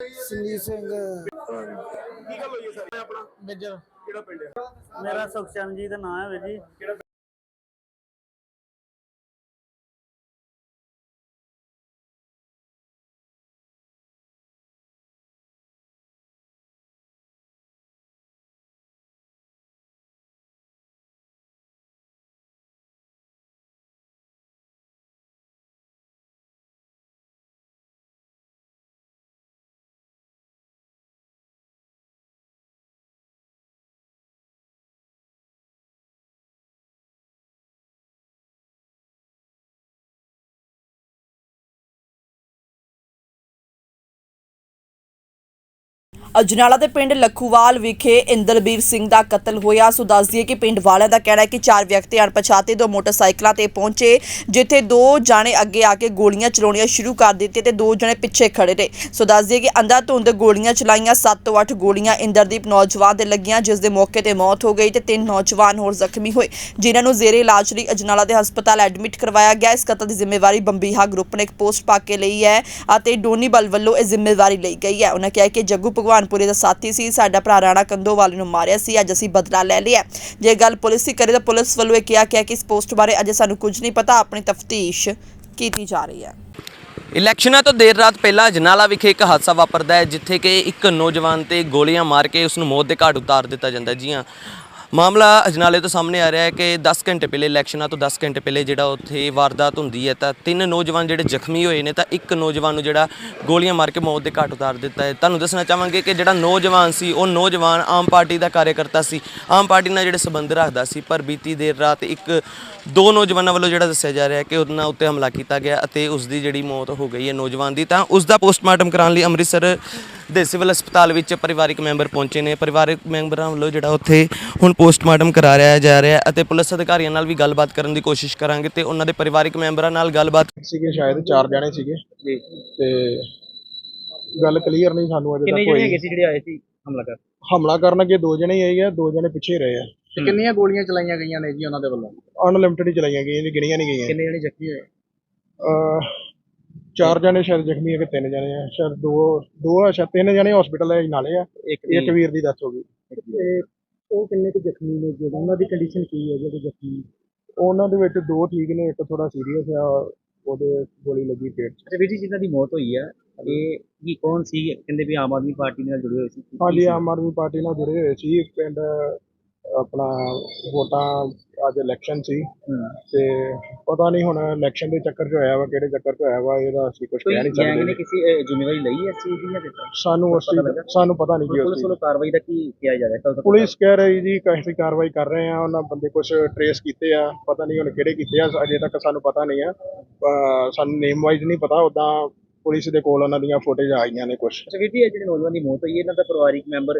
ਸੰਜੀਤ ਸਿੰਘ। ਕੀ ਗੱਲ ਹੋਈ ਹੈ ਸਰ? ਆਪਣਾ ਮੇਜਰ। ਕਿਹੜਾ ਪਿੰਡ ਹੈ? ਮੇਰਾ ਸੁਖਚੰਦ ਜੀ ਦਾ ਨਾਮ ਹੈ ਵੀਰ ਜੀ। ਅਜਨਾਲਾ ਦੇ ਪਿੰਡ ਲਖੂਵਾਲ ਵਿਖੇ ਇੰਦਰਬੀਰ ਸਿੰਘ ਦਾ ਕਤਲ ਹੋਇਆ। ਸੋ ਦੱਸ ਦਈਏ ਕਿ ਪਿੰਡ ਵਾਲਿਆਂ ਦਾ ਕਹਿਣਾ ਹੈ ਕਿ ਚਾਰ ਵਿਅਕਤੀ ਅਣਪਛਾਤੇ, ਦੋ ਮੋਟਰਸਾਈਕਲਾਂ ਤੇ ਪਹੁੰਚੇ, ਜਿੱਥੇ ਦੋ ਜਾਣੇ ਅੱਗੇ ਆ ਕੇ ਗੋਲੀਆਂ ਚਲਾਉਣੀਆਂ ਸ਼ੁਰੂ ਕਰ ਦਿੱਤੀਆਂ ਤੇ ਦੋ ਜਣੇ ਪਿੱਛੇ ਖੜੇ ਰਹੇ ਸੋ ਦੱਸ ਦਈਏ ਕਿ ਅੰਧਾ ਧੁੰਦ ਗੋਲੀਆਂ ਚਲਾਈਆਂ 7 ਤੋਂ 8 ਗੋਲੀਆਂ ਇੰਦਰਦੀਪ ਨੌਜਵਾਨ ਦੇ ਲੱਗੀਆਂ, ਜਿਸ ਦੇ ਮੌਕੇ ਤੇ ਮੌਤ ਹੋ ਗਈ ਤੇ ਤਿੰਨ ਨੌਜਵਾਨ ਹੋਰ ਜ਼ਖਮੀ ਹੋਏ, ਜਿਨ੍ਹਾਂ ਨੂੰ ਜ਼ੇਰੇ ਇਲਾਜ ਲਈ ਅਜਨਾਲਾ ਦੇ ਹਸਪਤਾਲ ਐਡਮਿਟ ਕਰਵਾਇਆ ਗਿਆ। ਇਸ ਕਤਲ ਦੀ ਜ਼ਿੰਮੇਵਾਰੀ ਬੰਬੀਹਾ ਗਰੁੱਪ ਨੇ ਇੱਕ ਪੋਸਟ ਪਾ ਕੇ ਲਈ ਹੈ ਅਤੇ ਡੋਨੀ ਬਲ ਵੱਲੋਂ ਇਹ ਜ਼ਿੰਮੇਵਾਰੀ ਲਈ ਗਈ ਹੈ। ਉਹਨਾਂ ਕਿਹਾ ਕਿ ਜੱਗੂ ਭਗਵਾਨ ਭਗਵਾਨਪੁਰੇ ਦਾ ਸਾਥੀ ਸੀ, ਸਾਡਾ ਭਰਾ ਰਾਣਾ ਕੰਦੋਵਾਲ ਨੂੰ ਮਾਰਿਆ ਸੀ, ਅੱਜ ਅਸੀਂ ਬਦਲਾ ਲੈ ਲਿਆ ਜੇ ਗੱਲ ਪੁਲਿਸ ਦੀ ਕਰੇ ਤਾਂ ਪੁਲਿਸ ਵੱਲੋਂ ਇਹ ਕਿਹਾ ਗਿਆ ਕਿ ਇਸ ਪੋਸਟ ਬਾਰੇ ਅਜੇ ਸਾਨੂੰ ਕੁਝ ਨਹੀਂ ਪਤਾ, ਆਪਣੀ ਤਫਤੀਸ਼ ਕੀਤੀ ਜਾ ਰਹੀ ਹੈ ਇਲੈਕਸ਼ਨਾਂ ਤੋਂ ਦੇਰ ਰਾਤ ਪਹਿਲਾਂ ਜਨਾਲਾ ਵਿਖੇ ਇੱਕ ਹਾਦਸਾ ਵਾਪਰਦਾ ਹੈ, ਜਿੱਥੇ ਕਿ ਇੱਕ ਨੌਜਵਾਨ ਤੇ ਗੋਲੀਆਂ ਮਾਰ ਕੇ ਉਸ ਨੂੰ ਮੌਤ ਦੇ ਘਾਟ ਉਤਾਰ ਦਿੱਤਾ ਜਾਂਦਾ ਹੈ। ਜੀ ਹਾਂ ਮਾਮਲਾ ਅਜਨਾਲੇ ਤੋਂ ਸਾਹਮਣੇ ਆ ਰਿਹਾ ਹੈ ਕਿ 10 ਘੰਟੇ ਪਹਿਲੇ, ਇਲੈਕਸ਼ਨਾਂ ਤੋਂ 10 ਘੰਟੇ ਪਹਿਲੇ ਜਿਹੜਾ ਉੱਥੇ ਵਾਰਦਾਤ ਹੁੰਦੀ ਹੈ, ਤਾਂ ਤਿੰਨ ਨੌਜਵਾਨ ਜਿਹੜੇ ਜ਼ਖਮੀ ਹੋਏ ਨੇ, ਤਾਂ ਇੱਕ ਨੌਜਵਾਨ ਨੂੰ ਜਿਹੜਾ ਗੋਲੀਆਂ ਮਾਰ ਕੇ ਮੌਤ ਦੇ ਘਾਟ ਉਤਾਰ ਦਿੱਤਾ ਹੈ। ਤੁਹਾਨੂੰ ਦੱਸਣਾ ਚਾਹਾਂਗੇ ਕਿ ਜਿਹੜਾ ਨੌਜਵਾਨ ਸੀ, ਉਹ ਨੌਜਵਾਨ ਆਮ ਪਾਰਟੀ ਦਾ ਕਾਰਜਕਰਤਾ ਸੀ। ਆਮ ਪਾਰਟੀ ਨਾਲ ਜਿਹੜੇ ਸੰਬੰਧ ਰੱਖਦਾ ਸੀ, ਪਰ ਬੀਤੀ ਦੇਰ ਰਾਤ ਇੱਕ, ਦੋ ਨੌਜਵਾਨਾਂ ਵੱਲੋਂ ਜਿਹੜਾ ਦੱਸਿਆ ਜਾ ਰਿਹਾ ਹੈ ਕਿ ਉਹਨਾਂ ਉੱਤੇ ਹਮਲਾ ਕੀਤਾ ਗਿਆ ਅਤੇ ਉਸ ਦੀ ਜਿਹੜੀ ਮੌਤ ਹੋ ਗਈ ਹੈ ਨੌਜਵਾਨ ਦੀ, ਤਾਂ ਉਸ ਦਾ ਪੋਸਟਮਾਰਟਮ ਕਰਾਉਣ ਲਈ ਅੰਮ੍ਰਿਤਸਰ ਦੇ ਸਿਵਲ ਹਸਪਤਾਲ ਵਿੱਚ ਪਰਿਵਾਰਕ ਮੈਂਬਰ ਪਹੁੰਚੇ ਨੇ। ਪਰਿਵਾਰਕ ਮੈਂਬਰਾਂ ਵੱਲੋਂ ਜਿਹੜਾ ਉੱਥੇ ਹੁਣ ਪੋਸਟਮਾਰਟਮ ਕਰਾ ਰਿਹਾ ਜਾ ਰਿਹਾ ਹੈ ਅਤੇ ਪੁਲਿਸ ਅਧਿਕਾਰੀਆਂ ਨਾਲ ਵੀ ਗੱਲਬਾਤ ਕਰਨ ਦੀ ਕੋਸ਼ਿਸ਼ ਕਰਾਂਗੇ ਤੇ ਉਹਨਾਂ ਦੇ ਪਰਿਵਾਰਕ ਮੈਂਬਰਾਂ ਨਾਲ ਗੱਲਬਾਤ ਸੀਗੇ ਸ਼ਾਇਦ ਚਾਰ ਜਣੇ ਸੀਗੇ। ਜੀ। ਤੇ ਗੱਲ ਕਲੀਅਰ ਨਹੀਂ ਸਾਨੂੰ ਅਜੇ ਕਿੰਨੇ ਤੱਕ ਜਣੇ ਹੋਈ। ਹੈਗੇ ਸੀ ਜਿਹੜੇ ਆਏ ਸੀ ਹਮਲਾ ਕਰ ਹਮਲਾ ਕਰਨ ਅੱਗੇ ਦੋ ਜਣੇ ਹੀ ਆਏ ਆ ਦੋ ਜਣੇ ਪਿੱਛੇ ਰਹੇ ਆ। ਤੇ ਕਿੰਨੀਆਂ ਗੋਲੀਆਂ ਚਲਾਈਆਂ ਗਈਆਂ ਨੇ ਜੀ ਉਹਨਾਂ ਦੇ ਵੱਲੋਂ? ਅਨਲਿਮਟਿਡ ਚਲਾਈਆਂ ਗਈਆਂ ਜੀ ਗਿਣੀਆਂ ਨਹੀਂ ਗਈਆਂ। ਕਿੰਨੇ ਜਣੇ ਜ਼ਖਮੀ ਹੋਏ? ਅਹ ਚਾਰ ਜਣੇ ਸ਼ਾਇਦ ਜ਼ਖਮੀ ਹੈ ਕਿ ਤਿੰਨ ਜਣੇ ਆ। ਸ਼ਾਇਦ ਦੋ ਦੋ ਆ ਸ਼ਾਇਦ ਤਿੰਨ ਜਣੇ ਹਸਪੀਟਲ ਲੈ ਨਾਲੇ ਆ। ਇੱਕ ਇੱਕ ਵੀਰ ਦੀ ਡੈਥ ਹੋ ਗਈ। ਤੇ ਉਹ ਕਿੰਨੇ ਕੁ ਜ਼ਖਮੀ ਨੇ ਜਿਹੜੇ ਉਹਨਾਂ ਦੀ ਕੰਡੀਸ਼ਨ ਕੀ ਹੈ ਜਿਹੜੇ ਜ਼ਖਮੀ ਉਹਨਾਂ ਦੇ ਵਿੱਚ ਦੋ ਠੀਕ ਨੇ ਇੱਕ ਥੋੜਾ ਸੀਰੀਅਸ ਆ ਉਹਦੇ ਗੋਲੀ ਲੱਗੀ ਪੇਟ 'ਚ। ਵੀਰ ਜੀ ਜਿਨ੍ਹਾਂ ਦੀ ਮੌਤ ਹੋਈ ਹੈ ਇਹ ਕੀ ਕੌਣ ਸੀ? ਕਹਿੰਦੇ ਵੀ ਆਮ ਆਦਮੀ ਪਾਰਟੀ ਨਾਲ ਜੁੜੇ ਹੋਏ ਸੀ। ਹਾਂਜੀ? ਆਮ ਆਦਮੀ ਪਾਰਟੀ ਨਾਲ ਜੁੜੇ ਹੋਏ ਸੀ। ਪਿੰਡ ਆਪਣਾ ਵੋਟਾਂ ਅੱਜ ਇਲੈਕਸ਼ਨ ਸੀ। ਤੇ ਪਤਾ ਨਹੀਂ ਹੁਣ ਇਲੈਕਸ਼ਨ ਦੇ ਚੱਕਰ 'ਚ ਹੋਇਆ ਵਾ ਕਿਹੜੇ ਚੱਕਰ 'ਚ ਹੋਇਆ ਵਾ ਇਹਦਾ ਅਸੀਂ ਕੁਝ ਕਹਿ ਨਹੀਂ ਗੈਂਗ ਨੇ ਸਕਦੇ ਕਿਸੇ ਅਹ, ਜ਼ਿੰਮੇਵਾਰੀ ਲਈ ਹੈ ਇਸ ਚੀਜ਼ ਦੀ ਜਾਂ ਕਿਸ ਤਰ੍ਹਾਂ? ਸਾਨੂੰ ਦਾ- ਸਾਨੂੰ ਪਤਾ ਨਹੀਂ ਜੀ ਪੁਲਿਸ ਵੱਲੋਂ ਕਾਰਵਾਈ ਦਾ ਕੀ ਕਿਹਾ ਜਾ ਰਿਹਾ? ਤੱਕ ਪੁਲਿਸ ਕਹਿ ਰਹੀ ਜੀ ਕਾਫੀ ਕਾਰਵਾਈ ਕਰ ਰਹੇ ਆ ਉਹਨਾਂ ਬੰਦੇ ਕੁਝ ਟਰੇਸ ਕੀਤੇ ਆ ਪਤਾ ਨਹੀਂ ਹੁਣ ਕਿਹੜੇ ਕੀਤੇ ਆ ਅਜੇ ਤੱਕ ਸਾਨੂੰ ਪਤਾ ਨਹੀਂ ਆ। ਅਹ ਸਾਨੂੰ ਨੇਮ ਵਾਈਜ਼ ਨਹੀਂ ਪਤਾ ਉਦਾਂ ਪੁਲਿਸ ਦੇ ਕੋਲ ਉਹਨਾਂ ਦੀਆਂ ਫੁਟੇਜ ਆਈਆਂ ਨੇ ਕੁਝ ਅੱਛਾ ਵੀਰ ਜੀ ਇਹ ਜਿਹੜੇ ਨੌਜਵਾਨ ਦੀ ਮੌਤ ਹੋਈ ਹੈ, ਇਹਨਾਂ ਦਾ ਪਰਿਵਾਰਿਕ ਮੈਂਬਰ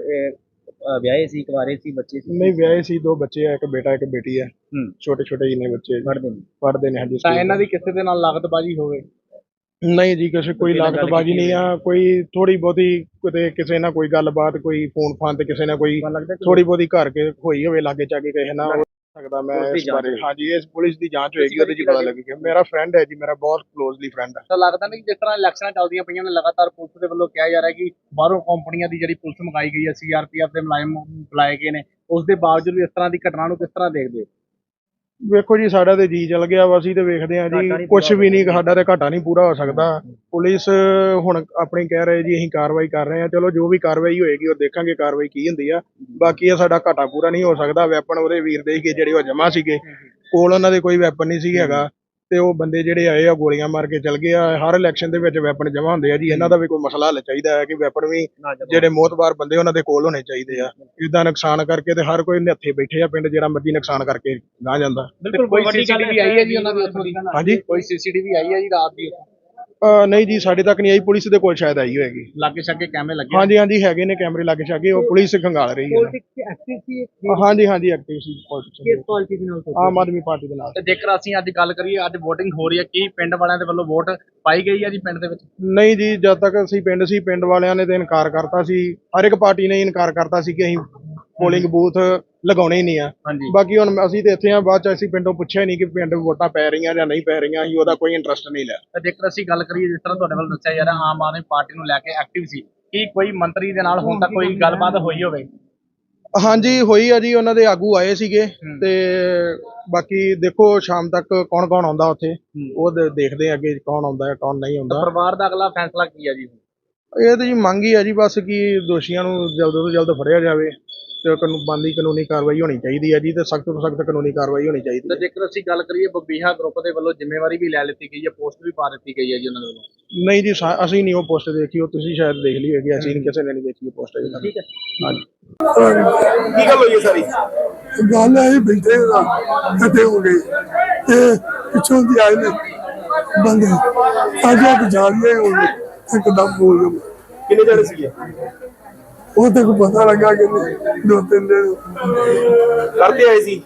ਵਿਆਹੇ ਸੀ ਕੁਆਰੇ ਸੀ ਬੱਚੇ ਸੀ? ਨਹੀਂ ਵਿਆਹੇ ਸੀ ਦੋ ਬੱਚੇ ਆ ਇੱਕ ਬੇਟਾ ਇੱਕ ਬੇਟੀ ਆ। ਹੂੰ। ਛੋਟੇ ਛੋਟੇ ਹੀ ਨੇ ਬੱਚੇ ਪੜ੍ਹਦੇ ਨੇ? ਪੜ੍ਹਦੇ ਨੇ ਹਾਂਜੀ ਤਾਂ ਸਕੂਲ। ਇਹਨਾਂ ਦੀ ਕਿਸੇ ਦੇ ਨਾਲ ਲਾਗਤਬਾਜ਼ੀ ਹੋਵੇ? ਨਹੀਂ ਜੀ ਕਿਸੇ ਕੋਈ ਨਾਲ ਗੱਲ ਲਾਗਤਬਾਜ਼ੀ ਕੀਤੀ ਨਹੀਂ ਆ ਕੋਈ ਥੋੜੀ ਬਹੁਤੀ ਕਿਤੇ ਕਿਸੇ ਨਾਲ ਕੋਈ ਗੱਲਬਾਤ ਕੋਈ ਫੋਨ ਫਾਨ ਤੇ ਕਿਸੇ ਨਾਲ ਕੋਈ ਤੁਹਾਨੂੰ ਲੱਗਦਾ ਕਿ ਥੋੜੀ ਬਹੁਤੀ ਘਰ ਕੇ ਹੋਈ ਹੋਵੇ ਲਾਗੇ ਚਾਗੇ ਕਿਸੇ ਨਾਲ। ਸਕਦਾ ਮੈਂ ਇਸ ਬਾਰੇ। ਹਾਂਜੀ ਇਸ ਪੁਲਿਸ ਦੀ ਜਾਂਚ ਹੋਏਗੀ ਉਹਦੇ ਚ ਪਤਾ ਲੱਗੇਗਾ। ਮੇਰਾ ਫਰੈਂਡ ਹੈ ਜੀ ਮੇਰਾ ਬਹੁਤ ਕਲੋਜ਼ਲੀ ਫਰੈਂਡ ਹੈ। ਤਾਂ ਲੱਗਦਾ ਨਹੀਂ ਜਿਸ ਤਰ੍ਹਾਂ ਇਲੈਕਸ਼ਨਾਂ ਚੱਲਦੀਆਂ ਪਈਆਂ ਨੇ ਲਗਾਤਾਰ ਪੁਲਿਸ ਦੇ ਵੱਲੋਂ ਕਿਹਾ ਜਾ ਰਿਹਾ ਕਿ ਬਾਹਰੋਂ ਕੰਪਨੀਆਂ ਦੀ ਜਿਹੜੀ ਪੁਲਿਸ ਮੰਗਾਈ ਗਈ ਹੈ ਸੀਆਰਪੀਐਫ ਦੇ ਮੁਲਾਜ਼ਮ ਬੁਲਾਏ ਗਏ ਨੇ ਉਸ ਦੇ ਬਾਵਜੂਦ ਵੀ ਇਸ ਤਰ੍ਹਾਂ ਦੀ ਘਟਨਾ ਨੂੰ ਕਿਸ ਤਰ੍ਹਾਂ ਦੇਖਦੇ ਹੋ? ਵੇਖੋ ਜੀ ਸਾਡਾ ਤੇ ਜੀ ਚਲ ਗਿਆ ਵਾ ਅਸੀਂ ਤੇ ਵੇਖਦੇ ਆ ਜੀ ਕੁਝ ਵੀ ਨਹੀਂ ਸਾਡਾ ਤੇ ਘਾਟਾ ਨਹੀਂ ਪੂਰਾ ਹੋ ਸਕਦਾ। ਪੁਲਿਸ ਹੁਣ ਆਪਣੀ ਕਹਿ ਰਹੇ ਜੀ ਅਸੀਂ ਕਾਰਵਾਈ ਕਰ ਰਹੇ ਆ ਚਲੋ ਜੋ ਵੀ ਕਾਰਵਾਈ ਹੋਏਗੀ ਉਹ ਦੇਖਾਂਗੇ ਕਾਰਵਾਈ ਕੀ ਹੁੰਦੀ ਆ। ਬਾਕੀ ਇਹ ਸਾਡਾ ਘਾਟਾ ਪੂਰਾ ਨਹੀਂ ਹੋ ਸਕਦਾ। ਵੈਪਨ ਉਹਦੇ ਵੀਰ ਦੇ ਸੀਗੇ ਜਿਹੜੇ ਉਹ ਜਮਾ ਸੀਗੇ ਕੋਲ ਉਹਨਾਂ ਦੇ ਕੋਈ ਵੈਪਨ ਨਹੀਂ ਸੀ ਹੈਗਾ। ਤੇ ਉਹ ਬੰਦੇ ਜਿਹੜੇ ਆਏ ਆ ਗੋਲੀਆਂ ਮਾਰ ਕੇ ਚਲ ਗਏ ਆ। ਹਰ ਇਲੈਕਸ਼ਨ ਦੇ ਵਿੱਚ ਵੈਪਨ ਜਮਾ ਹੁੰਦੇ ਆ ਜੀ। ਇਹਨਾਂ ਦਾ ਵੀ ਕੋਈ ਮਸਲਾ ਹੱਲ ਚਾਹੀਦਾ ਹੈ ਕਿ ਵੈਪਨ ਵੀ ਜਿਹੜੇ ਮੋਤਬਾਰ ਬੰਦੇ ਉਹਨਾਂ ਦੇ ਕੋਲ ਹੋਣੇ ਚਾਹੀਦੇ ਆ। ਇਦਾਂ ਨੁਕਸਾਨ ਕਰਕੇ ਤੇ ਹਰ ਕੋਈ ਨਿਹੱਥੇ ਬੈਠੇ ਆ ਪਿੰਡ ਜਿਹੜਾ ਮਰਜ਼ੀ ਨੁਕਸਾਨ ਕਰਕੇ ਗਾਂ ਜਾਂਦਾ। ਬਿਲਕੁਲ ਕੋਈ ਸੀਸੀਟੀਵੀ ਆਈ ਹੈ ਜੀ ਉਹਨਾਂ ਦੀ ਉੱਥੋਂ ਦੀ? ਹਾਂਜੀ? ਕੋਈ ਸੀਸੀਟੀਵੀ ਆਈ ਹੈ ਜੀ ਰਾਤ ਦੀ ਉੱਥੋਂ? ਅਹ ਨਹੀਂ ਜੀ ਸਾਡੇ ਤੱਕ ਨਹੀਂ ਆਈ ਪੁਲਿਸ ਦੇ ਕੋਲ ਸ਼ਾਇਦ ਆਈ ਹੋਏਗੀ। ਲਾਗੇ ਛਾਗੇ ਕੈਮਰੇ ਲੱਗੇ ਹਾਂਜੀ ਹਾਂਜੀ ਹੈਗੇ ਨੇ ਕੈਮਰੇ ਲੱਗੇ ਛਾਗੇ ਉਹ ਪੁਲਿਸ ਖੰਗਾਲ ਰਹੀ ਹੈ। ਐਕਟਿਵ ਸੀ ਹਾਂਜੀ ਹਾਂਜੀ ਐਕਟਿਵ ਸੀ ਪੁਲਿਸ ਕਿਸ ਪਾਰਟੀ ਦੇ ਨਾਲ ਆਮ ਆਦਮੀ ਪਾਰਟੀ ਦੇ ਨਾਲ। ਤੇ ਜੇਕਰ ਅਸੀਂ ਅੱਜ ਗੱਲ ਕਰੀਏ ਅੱਜ VOTING ਹੋ ਰਹੀ ਹੈ ਕੀ ਪਿੰਡ ਵਾਲਿਆਂ ਦੇ ਵੱਲੋਂ ਵੋਟ ਪਾਈ ਗਈ ਹੈ ਜੀ ਪਿੰਡ ਦੇ ਵਿੱਚ? ਨਹੀਂ ਜੀ ਜਦ ਤੱਕ ਅਸੀਂ ਪਿੰਡ ਸੀ ਪਿੰਡ ਵਾਲਿਆਂ ਨੇ ਤੇ ਇਨਕਾਰ ਕਰਤਾ ਸੀ। ਹਰ ਇੱਕ ਪਾਰਟੀ ਨੇ ਇਨਕਾਰ ਕਰਤਾ ਸੀ ਕਿ ਅਸੀਂ ਪੋਲਿੰਗ ਬੂਥ ਲਗਾਉਣੇ ਹੀ ਨਹੀਂ ਆ। ਹਾਂਜੀ। ਬਾਕੀ ਹੁਣ ਅਸੀਂ ਤੇ ਇੱਥੇ ਆ ਬਾਅਦ ਚ ਅਸੀਂ ਪਿੰਡੋਂ ਪੁੱਛਿਆ ਨਹੀਂ ਕਿ ਪਿੰਡ ਵੋਟਾਂ ਪੈ ਰਹੀਆਂ ਜਾਂ ਨਹੀਂ ਪੈ ਰਹੀਆਂ ਅਸੀਂ ਉਹਦਾ ਕੋਈ ਇੰਟਰਸਟ ਨਹੀਂ ਲਿਆ। ਤੇ ਜੇਕਰ ਅਸੀਂ ਗੱਲ ਕਰੀਏ ਜਿਸ ਤਰ੍ਹਾਂ ਤੁਹਾਡੇ ਵੱਲ ਦੱਸਿਆ ਜਾ ਰਿਹਾ ਆਮ ਆਦਮੀ ਪਾਰਟੀ ਨੂੰ ਲੈ ਕੇ ਐਕਟਿਵ ਸੀ ਕੀ ਕੋਈ ਮੰਤਰੀ ਦੇ ਨਾਲ ਹੁਣ ਤੱਕ ਕੋਈ ਗੱਲਬਾਤ ਹੋਈ ਹੋਵੇ? ਹਾਂਜੀ ਹੋਈ ਆ ਜੀ ਉਹਨਾਂ ਦੇ ਆਗੂ ਆਏ ਸੀਗੇ ਤੇ ਬਾਕੀ ਦੇਖੋ ਸ਼ਾਮ ਤੱਕ ਕੌਣ ਕੌਣ ਆਉਂਦਾ ਉੱਥੇ ਉਹ ਦੇ- ਦੇਖਦੇ ਆ ਅੱਗੇ ਕੌਣ ਆਉਂਦਾ ਹੈ ਕੌਣ ਨਹੀਂ ਆਉਂਦਾ। ਪਰਿਵਾਰ ਦਾ ਅਗਲਾ ਫੈਸਲਾ ਕੀ ਹੈ ਜੀ ਇਹ ਤਾਂ ਜੀ ਮੰਗ ਹੀ ਆ ਜੀ ਬਸ ਕਿ ਦੋਸ਼ੀਆਂ ਨੂੰ ਜਲਦ ਤੋਂ ਜਲਦ ਫੜਿਆ ਜਾਵੇ। ਤੇ ਕਾਨੂੰਨ ਬੰਦੀ ਕਾਨੂੰਨੀ ਕਾਰਵਾਈ ਹੋਣੀ ਚਾਹੀਦੀ ਹੈ ਜੀ ਤੇ ਸਖਤ ਤੋਂ ਸਖਤ ਕਾਨੂੰਨੀ ਕਾਰਵਾਈ ਹੋਣੀ ਚਾਹੀਦੀ ਤੇ ਹੈ। ਜੇਕਰ ਅਸੀਂ ਗੱਲ ਕਰੀਏ ਬਬੀਹਾ ਗਰੁੱਪ ਦੇ ਵੱਲੋਂ ਜ਼ਿੰਮੇਵਾਰੀ ਵੀ ਲੈ ਲਿੱਤੀ ਗਈ ਹੈ ਪੋਸਟ ਵੀ ਪਾ ਦਿੱਤੀ ਗਈ ਹੈ ਜੀ ਉਹਨਾਂ ਦੇ ਵੱਲੋਂ। ਨਹੀਂ ਜੀ ਸਾ- ਅਸੀਂ ਨਹੀਂ ਉਹ ਪੋਸਟ ਦੇਖੀ ਉਹ ਤੁਸੀਂ ਸ਼ਾਇਦ ਦੇਖ ਲਈ ਹੋਗੀ ਅਸੀਂ ਨਹੀਂ ਕਿਸੇ ਨੇ ਨਹੀਂ ਦੇਖੀ ਉਹ ਪੋਸਟ ਤੱਕ। ਠੀਕ ਹੈ। ਹਾਂਜੀ। ਕੀ ਗੱਲ ਹੋਈ ਹੈ ਸਾਰੀ? ਗੱਲ ਹੈ ਇਹ ਬੈਠੇ ਦਾ ਇਕੱਠੇ ਹੋ ਗਏ ਤੇ ਪਿੱਛੋਂ ਦੀ ਆਏ ਨੇ ਬੰਦੇ। ਅੱਜ ਇੱਕ ਜਾਲੀਏ ਹੋ ਗਏ ਇੱਕਦਮ ਬੋਲ ਗਏ ਕਿੰਨੇ ਜਣੇ ਸੀਗੇ? ਉਹ ਤੇ ਕੋ ਪਤਾ ਲੱਗਾ ਕਿ ਨਹੀਂ, ਦੋ ਤਿੰਨ ਦਿਨ। ਕਰਦੇ ਆਏ ਸੀ?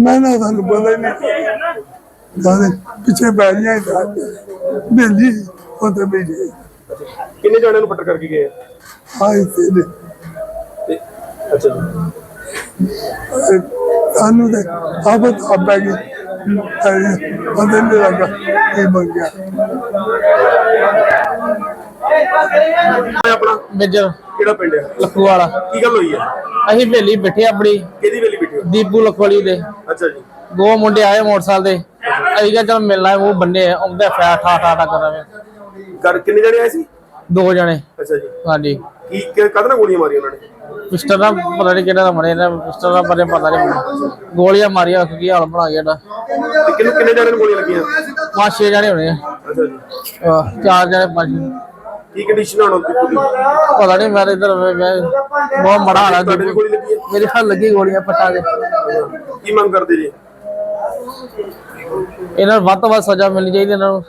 ਮੈਂ ਨਾ ਸਾਨੂੰ ਪਤਾ ਹੀ ਨਹੀਂ। ਜਾਨੇ ਪਿੱਛੇ ਬੈ ਗਈਆਂ ਬੇਲੀ ਉਹ ਤੇ ਬੈਠੇ ਕਿੰਨੇ ਜਣਿਆਂ ਨੂੰ ਫੱਟਰ ਕਰਕੇ ਗਏ? ਆ? ਆਏ ਤੇ ਨੇ। ਤੇ ਅੱਛਾ ਤੇ ਸਾਨੂੰ ਤੇ ਆਪ ਆਪ ਗਏ। ਪਤਾ ਨਹੀਂ ਲੱਗਾ ਕੀ ਬਣ ਗਿਆ। ਮੈਂ ਆਪਣਾ ਮੇਜਰ। ਕਿਹੜਾ ਪਿੰਡ ਹੈ? ਲੱਖੂ ਵਾਲਾ ਕੀ ਗੱਲ ਹੋਈ ਹੈ? ਅਸੀਂ ਵੇਲੀ ਬੈਠੇ ਆਪਣੀ। ਕਿਹਦੀ ਵੇਲੀ ਬੈਠੇ ਹੋ? ਦੀਪੂ ਲਖਵਾਲੀ ਦੇ। ਅੱਛਾ ਜੀ। ਦੋ ਮੁੰਡੇ ਆਏ ਮੋਟਰਸਾਈਕਲ ਦੇ ਅਸੀਂ ਕਿਹਾ ਚਲ ਮਿਲਣਾ ਉਹ ਬੰਨੇ ਆਉਂਦੇ ਫੈ ਠਾ ਠਾ ਠਾ ਕਰ ਕਿੰਨੇ ਜਣੇ ਆਏ ਸੀ? ਦੋ ਜਣੇ। ਅੱਛਾ ਜੀ। ਹਾਂਜੀ। ਕੀ ਕਦ ਨਾਲ ਗੋਲੀਆਂ ਮਾਰੀਆਂ ਉਹਨਾਂ ਨੇ? ਪਿਸਟਲ ਨਾਲ ਪਤਾ ਨਹੀਂ ਕਿਹੜਾ ਦਾ ਮਰੇ ਨੇ ਪਿਸਟਲ ਨਾਲ ਬਾਰੇ ਪਤਾ ਨਹੀਂ। ਗੋਲੀਆਂ ਮਾਰੀਆਂ ਕੀ ਹਾਲ ਬਣਾ ਗਿਆ ਇਹਦਾ ਕਿੰਨੇ ਕਿੰਨੇ ਜਣਿਆਂ ਨੂੰ ਗੋਲੀਆਂ ਲੱਗੀਆਂ? ਪੰਜ ਛੇ ਜਣੇ ਹੋਣੇ ਆ। ਅੱਛਾ ਜੀ। ਚਾਰ ਜਣੇ ਪੰਜ। ਕੀ ਕੰਡੀਸ਼ਨ ਹੁਣ ਉਹਦੀ ਪਤਾ ਨਹੀਂ ਮੇਰੇ ਇਧਰ ਬਹੁਤ ਮੜਾ ਹਾਲਾ ਤੁਹਾਡੇ ਦੀ ਗੋਲੀ ਲੱਗੀ ਹੈ? ਮੇਰੇ ਹੱਥ ਲੱਗੀ ਗੋਲੀਆਂ ਪੱਟਾਂ ਦੇ। ਕੀ ਮੰਗ ਕਰਦੇ ਜੀ? ਇਹਨਾਂ ਨੂੰ ਵੱਧ ਤੋਂ ਵੱਧ ਸਜ਼ਾ ਮਿਲਣੀ ਚਾਹੀਦੀ ਇਹਨਾਂ ਨੂੰ।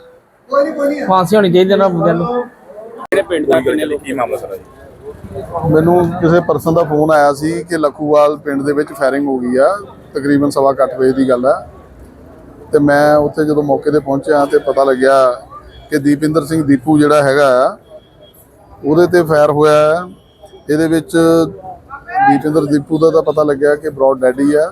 ਫਾਂਸੀ ਹੋਣੀ ਚਾਹੀਦੀ ਇਹਨਾਂ ਬੰਦਿਆਂ ਨੂੰ। ਮੈਨੂੰ ਕਿਸੇ ਪਰਸਨ ਦਾ ਫੋਨ ਆਇਆ ਸੀ ਕਿ ਲਖੂਵਾਲ ਪਿੰਡ ਦੇ ਵਿੱਚ ਫਾਇਰਿੰਗ ਹੋ ਗਈ ਆ। ਤਕਰੀਬਨ ਸਵਾ ਕੁ ਅੱਠ ਵਜੇ ਦੀ ਗੱਲ ਆ। ਤੇ ਮੈਂ ਉੱਥੇ ਜਦੋਂ ਮੌਕੇ ਤੇ ਪਹੁੰਚਿਆ ਤੇ ਪਤਾ ਲੱਗਿਆ ਕਿ ਦੀਪਿੰਦਰ ਸਿੰਘ ਦੀਪੂ ਜਿਹੜਾ ਹੈਗਾ ਆ ਉਹਦੇ ਤੇ ਫਾਇਰ ਹੋਇਆ ਹੈ। ਇਹਦੇ ਵਿੱਚ ਦੀਪਿੰਦਰ ਦੀਪੂ ਦਾ ਤਾਂ ਪਤਾ ਲੱਗਿਆ ਕਿ ਬ੍ਰੌਡ ਡੈਡੀ ਆ।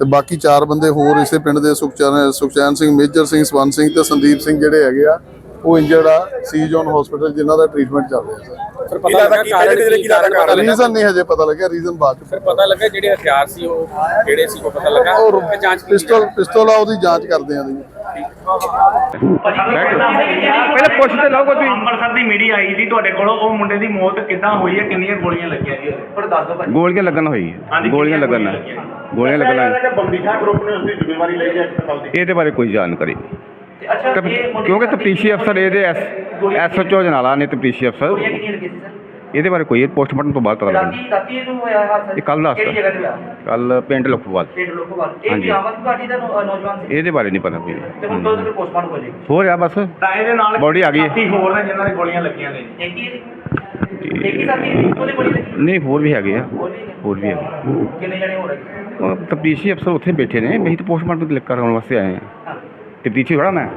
ਤੇ ਬਾਕੀ ਚਾਰ ਬੰਦੇ ਹੋਰ ਇਸੇ ਪਿੰਡ ਦੇ ਸੁਖਚੈਨ ਸੁਖਚੈਨ ਸਿੰਘ ਮੇਜਰ ਸਿੰਘ ਸਵਨ ਸਿੰਘ ਤੇ ਸੰਦੀਪ ਸਿੰਘ ਜਿਹੜੇ ਹੈਗੇ ਆ ਉਹ ਇੰਜਰਡ ਆ। ਸੀ ਜੋਨ ਹਸਪੀਟਲ ਜਿਨ੍ਹਾਂ ਦਾ ਟ੍ਰੀਟਮੈਂਟ ਚੱਲ ਰਿਹਾ ਸਰ ਕੀ ਲੱਗਦਾ ਕੀ ਪਹਿਲੇ ਦਿਨ ਕੀ ਲੱਗਦਾ ਰੀਜ਼ਨ ਨਹੀਂ ਹਜੇ ਪਤਾ ਲੱਗਿਆ ਰੀਜ਼ਨ ਬਾਅਦ ਚ ਪਤਾ ਲੱਗਾ ਜਿਹੜੇ ਹਥਿਆਰ ਸੀ ਉਹ ਕਿਹੜੇ ਸੀ ਉਹ ਪਤਾ ਲੱਗਾ? ਉਹ ਜਾਂਚ ਪਿਸਟਲ ਪਿਸਟਲ ਆ ਉਹਦੀ ਜਾਂਚ ਕਰਦੇ ਆਂ ਜੀ। ਪਹਿਲੇ ਪੁੱਛ ਤੇ ਲਓ ਕੋਈ। ਅੰਮ੍ਰਿਤਸਰ ਦੀ ਮੀਡੀਆ ਆਈ ਸੀ ਤੁਹਾਡੇ ਕੋਲ ਉਹ ਮੁੰਡੇ ਦੀ ਮੌਤ ਕਿੱਦਾਂ ਹੋਈ ਹੈ ਕਿੰਨੀਆਂ ਗੋਲੀਆਂ ਲੱਗੀਆਂ ਜੀ? ਪਰ ਦੱਸ ਦਿਓ ਭਾਈ। ਗੋਲੀਆਂ ਲੱਗਣ ਹੋਈ। ਗੋਲੀਆਂ ਲੱਗਣ। ਨਾਲ ਗੋਲੀਆਂ ਲੱਗਣ ਨਾਲ ਬੰਬੀਖਾ ਗਰੁੱਪ ਨੇ ਉਸਦੀ ਜ਼ਿੰਮੇਵਾਰੀ ਲਈ ਹੈ ਹਸਪਤਾਲ ਦੀ। ਇਹਦੇ ਬਾਰੇ ਕੋਈ ਜਾਣਕਾਰੀ ਕਿਉਂਕਿ ਤਫਤੀਸ਼ੀ ਅਫਸਰ ਇਹਦੇ ਐਸ ਐਸਐਚਓ ਜਨਾਲਾ ਨੇ ਤਫਤੀਸ਼ੀ ਅਫਸਰ ਇਹਦੇ ਬਾਰੇ ਕੋਈ ਪੋਸਟਮਾਰਟਮ ਤੋਂ ਬਾਅਦ ਪਤਾ ਲੱਗਣਾ। ਰਾਤੀ ਰਾਤੀ ਨੂੰ ਹੋਇਆ ਹਾਦਸਾ। ਇਹ ਕੱਲ੍ਹ। ਕਿਹੜੀ ਜਗ੍ਹਾ ਤੇ ਹੋਇਆ? ਕੱਲ ਪਿੰਡ ਲਖੂਵਾਲ। ਪਿੰਡ ਲੋਕੋਵਾਲ ਇਹ ਹਾਂਜੀ। ਵੀ ਆਮ ਆਦਮੀ ਪਾਰਟੀ ਦਾ ਨੌ- ਨੌਜਵਾਨ ਸੀ? ਇਹਦੇ ਬਾਰੇ ਨਹੀਂ ਪਤਾ ਕੋਈ। ਤੇ ਹੁਣ ਤੋਂ ਤੱਕ ਪੋਸਟਮਾਰਟਮ ਹੋ ਜਾਏਗੀ? ਹੋ ਰਿਹਾ ਬਸ। ਤਾਂ ਇਹਦੇ ਨਾਲ Body ਆ ਗਈ। ਹੈ। ਸਾਥੀ ਹੋਰ ਨੇ ਜਿਨ੍ਹਾਂ ਦੇ ਗੋਲੀਆਂ ਲੱਗੀਆਂ ਨੇ। ਇੱਕ ਹੀ ਇੱਕ ਹੀ ਸਾਥੀ ਉਹਦੇ ਗੋਲੀ ਲੱਗੀ? ਨਹੀਂ ਹੋਰ ਵੀ ਹੈਗੇ ਆ। ਹੋਰ ਵੀ? ਹੋਰ ਵੀ ਹੈਗੇ। ਕਿੰਨੇ ਜਣੇ ਹੋ ਰਹੇ ਤਫਤੀਸ਼ੀ ਅਫਸਰ ਉੱਥੇ ਬੈਠੇ ਨੇ। ਅਸੀਂ ਤਾਂ ਪੋਸਟਮਾਰਟਮ ਕਲਿੱਕ ਕਰਾਉਣ ਵਾਸਤੇ ਆਏ ਹਾਂ। ਤਫਤੀਸ਼ੀ ਥੋੜਾ ਮੈਂ।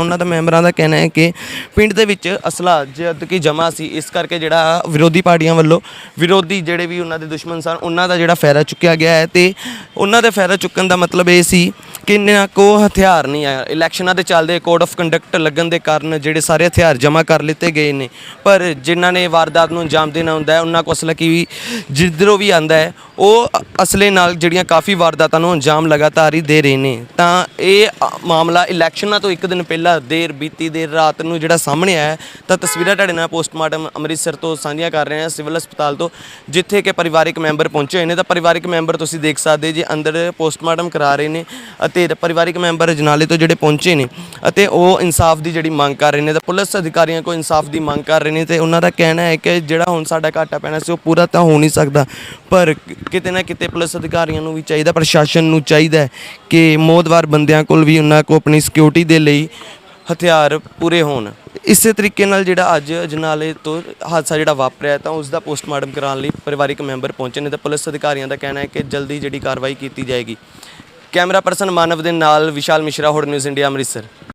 ਉਹਨਾਂ ਦਾ ਮੈਂਬਰਾਂ ਦਾ ਕਹਿਣਾ ਹੈ ਕਿ ਪਿੰਡ ਦੇ ਵਿੱਚ ਅਸਲਾ ਜਦ ਕਿ ਜਮਾ ਸੀ, ਇਸ ਕਰਕੇ ਜਿਹੜਾ ਵਿਰੋਧੀ ਪਾਰਟੀਆਂ ਵੱਲੋਂ ਵਿਰੋਧੀ ਜਿਹੜੇ ਵੀ ਉਹਨਾਂ ਦੇ ਦੁਸ਼ਮਣ ਸਨ, ਉਹਨਾਂ ਦਾ ਜਿਹੜਾ ਫਾਇਦਾ ਚੁੱਕਿਆ ਗਿਆ ਹੈ ਤੇ ਉਹਨਾਂ ਦਾ ਫਾਇਦਾ ਚੁੱਕਣ ਦਾ ਮਤਲਬ ਇਹ ਸੀ ਕਿ ਇਹਨਾਂ ਕੋ ਹਥਿਆਰ ਨਹੀਂ ਆਇਆ। ਇਲੈਕਸ਼ਨਾਂ ਦੇ ਚੱਲਦੇ ਕੋਡ ਆਫ ਕੰਡਕਟ ਲੱਗਣ ਦੇ ਕਾਰਨ ਜਿਹੜੇ ਸਾਰੇ ਹਥਿਆਰ ਜਮ੍ਹਾਂ ਕਰ ਲਿੱਤੇ ਗਏ ਨੇ। ਪਰ ਜਿਨ੍ਹਾਂ ਨੇ ਵਾਰਦਾਤ ਨੂੰ ਅੰਜਾਮ ਦੇਣਾ ਹੁੰਦਾ ਹੈ, ਉਹਨਾਂ ਕੋ ਅਸਲਾ ਕੀ ਜਿੱਧਰੋਂ ਵੀ ਆਂਦਾ ਹੈ ਉਹ ਅਸਲੇ ਨਾਲ ਜਿਹੜੀਆਂ ਕਾਫੀ ਵਾਰਦਾਤਾਂ ਨੂੰ ਅੰਜਾਮ ਲਗਾਤਾਰ ਹੀ ਦੇ ਰਹੇ ਨੇ, ਤਾਂ ਇਹ ਮਾਮਲਾ ਇਲੈਕਸ਼ਨਾਂ ਤੋਂ ਇੱਕ ਦਿਨ ਪਹਿਲਾਂ ਦੇਰ ਬੀਤੀ ਦੇਰ ਰਾਤ ਨੂੰ ਜਿਹੜਾ ਸਾਹਮਣੇ ਆਇਆ ਤਾਂ ਤਸਵੀਰਾਂ ਤੁਹਾਡੇ ਨਾਲ ਪੋਸਟਮਾਰਟਮ ਅੰਮ੍ਰਿਤਸਰ ਤੋਂ ਸਾਂਝੀਆਂ ਕਰ ਰਹੇ ਹਾਂ, ਸਿਵਲ ਹਸਪਤਾਲ ਤੋਂ, ਜਿੱਥੇ ਕਿ ਪਰਿਵਾਰਿਕ ਮੈਂਬਰ ਪਹੁੰਚੇ ਹੋਏ ਨੇ, ਤਾਂ ਪਰਿਵਾਰਿਕ ਮੈਂਬਰ ਤੁਸੀਂ ਦੇਖ ਸਕਦੇ ਜੇ ਅੰਦਰ ਪੋਸਟਮਾਰਟਮ ਕਰਾ ਰਹੇ ਨੇ ਅਤੇ ਪਰਿਵਾਰਿਕ ਮੈਂਬਰ ਜਨਾਲੇ ਤੋਂ ਜਿਹੜੇ ਪਹੁੰਚੇ ਨੇ ਅਤੇ ਉਹ ਇਨਸਾਫ ਦੀ ਜਿਹੜੀ ਮੰਗ ਕਰ ਰਹੇ ਨੇ, ਤਾਂ ਪੁਲਿਸ ਅਧਿਕਾਰੀਆਂ ਕੋਲ ਇਨਸਾਫ ਦੀ ਮੰਗ ਕਰ ਰਹੇ ਨੇ ਤੇ ਉਹਨਾਂ ਦਾ ਕਹਿਣਾ ਹੈ ਕਿ ਜਿਹੜਾ ਹੁਣ ਸਾਡਾ ਘਾਟਾ ਪੈਣਾ ਸੀ ਉਹ ਪੂਰਾ ਤਾਂ ਹੋ ਨਹੀਂ ਸਕਦਾ, ਪਰ ਕਿਤੇ ਨਾ ਕਿਤੇ ਪੁਲਿਸ ਅਧਿਕਾਰੀਆਂ ਨੂੰ ਵੀ ਚਾਹੀਦਾ, ਪ੍ਰਸ਼ਾਸਨ ਨੂੰ ਚਾਹੀਦਾ ਕਿ ਮੋਦਵਾਰ ਬੰਦਿਆਂ ਕੋਲ ਵੀ ਉਹਨਾਂ ਕੋ ਆਪਣੀ ਸਿਕਿਉਰਿਟੀ ਦੇ ਲਈ ਹਥਿਆਰ ਪੂਰੇ ਹੋਣ। ਇਸੇ ਤਰੀਕੇ ਨਾਲ ਜਿਹੜਾ ਅੱਜ ਅਜਨਾਲੇ ਤੋਂ ਹਾਦਸਾ ਜਿਹੜਾ ਵਾਪਰਿਆ ਤਾਂ ਉਸ ਦਾ ਪੋਸਟਮਾਰਟਮ ਕਰਾਉਣ ਲਈ ਪਰਿਵਾਰਿਕ ਮੈਂਬਰ ਪਹੁੰਚੇ ਨੇ ਤਾਂ ਪੁਲਿਸ ਅਧਿਕਾਰੀਆਂ ਦਾ ਕਹਿਣਾ ਹੈ ਕਿ ਜਲਦੀ ਜਿਹੜੀ ਕਾਰਵਾਈ ਕੀਤੀ ਜਾਏਗੀ। ਕੈਮਰਾ ਪਰਸਨ ਮਾਨਵ ਦੇ ਨਾਲ ਵਿਸ਼ਾਲ ਮਿਸ਼ਰਾ ਹੋੜ ਨਿਊਜ਼ ਇੰਡੀਆ, ਅੰਮ੍ਰਿਤਸਰ।